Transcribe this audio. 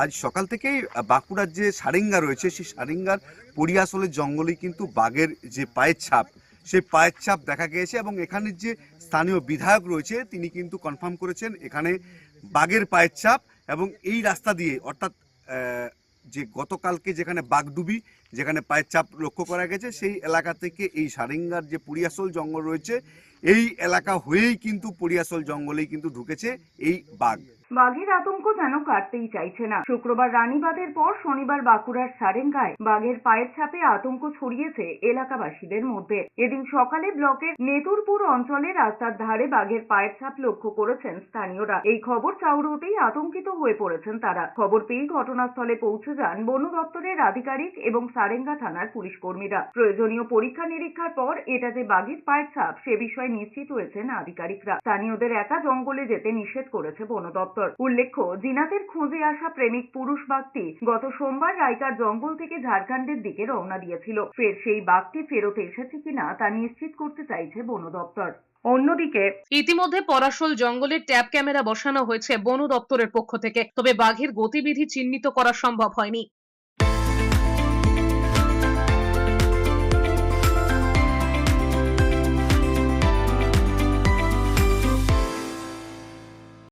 আজ সকাল থেকেই বাঁকুড়ার যে সারেঙ্গা রয়েছে, সেই সারেঙ্গার পরিয়াসলের জঙ্গলেই কিন্তু বাঘের যে পায়ের ছাপ, সেই পায়ের ছাপ দেখা গিয়েছে এবং এখানের যে স্থানীয় বিধায়ক রয়েছে, তিনি কিন্তু কনফার্ম করেছেন এখানে বাঘের পায়ের ছাপ এবং এই রাস্তা দিয়ে, অর্থাৎ যে গতকালকে যেখানে বাঘডুবি, যেখানে পায়ের ছাপ লক্ষ্য করা গেছে, সেই এলাকা থেকে এই সারেঙ্গার যে পরিয়াসল জঙ্গল রয়েছে, এই এলাকা হয়েই কিন্তু পরিয়াসল জঙ্গলেই কিন্তু ঢুকেছে এই বাঘ। বাঘের আতঙ্ক যেন কাটতেই চাইছে না। শুক্রবার রানীবাদের পর শনিবার বাঁকুড়ার সারেঙ্গায় বাঘের পায়ের ছাপে আতঙ্ক ছড়িয়েছে এলাকাবাসীদের মধ্যে। এদিন সকালে ব্লকের নেতুরপুর অঞ্চলে রাস্তার ধারে বাঘের পায়ের ছাপ লক্ষ্য করেছেন স্থানীয়রা। এই খবর চাউর হতেই আতঙ্কিত হয়ে পড়েছেন তারা। খবর পেয়েই ঘটনাস্থলে পৌঁছে যান বন দপ্তরের আধিকারিক এবং সারেঙ্গা থানার পুলিশ কর্মীরা। প্রয়োজনীয় পরীক্ষা নিরীক্ষার পর এটা যে বাঘের পায়ের ছাপ, সে বিষয়ে নিশ্চিত হয়েছেন আধিকারিকরা। স্থানীয়দের একা জঙ্গলে যেতে নিষেধ করেছে বন দপ্তর। উল্লেখ্য, জিনাতের খোঁজে আসা প্রেমিক পুরুষ বাঘটি গত সোমবার রায়কার জঙ্গল থেকে ঝাড়খণ্ডের দিকে রওনা দিয়েছিল। ফের সেই বাঘটি ফেরত এসেছে কিনা তা নিশ্চিত করতে চাইছে বন দপ্তর। অন্যদিকে, ইতিমধ্যে পরাশল জঙ্গলে ট্যাব ক্যামেরা বসানো হয়েছে বন দপ্তরের পক্ষ থেকে, তবে বাঘের গতিবিধি চিহ্নিত করা সম্ভব হয়নি।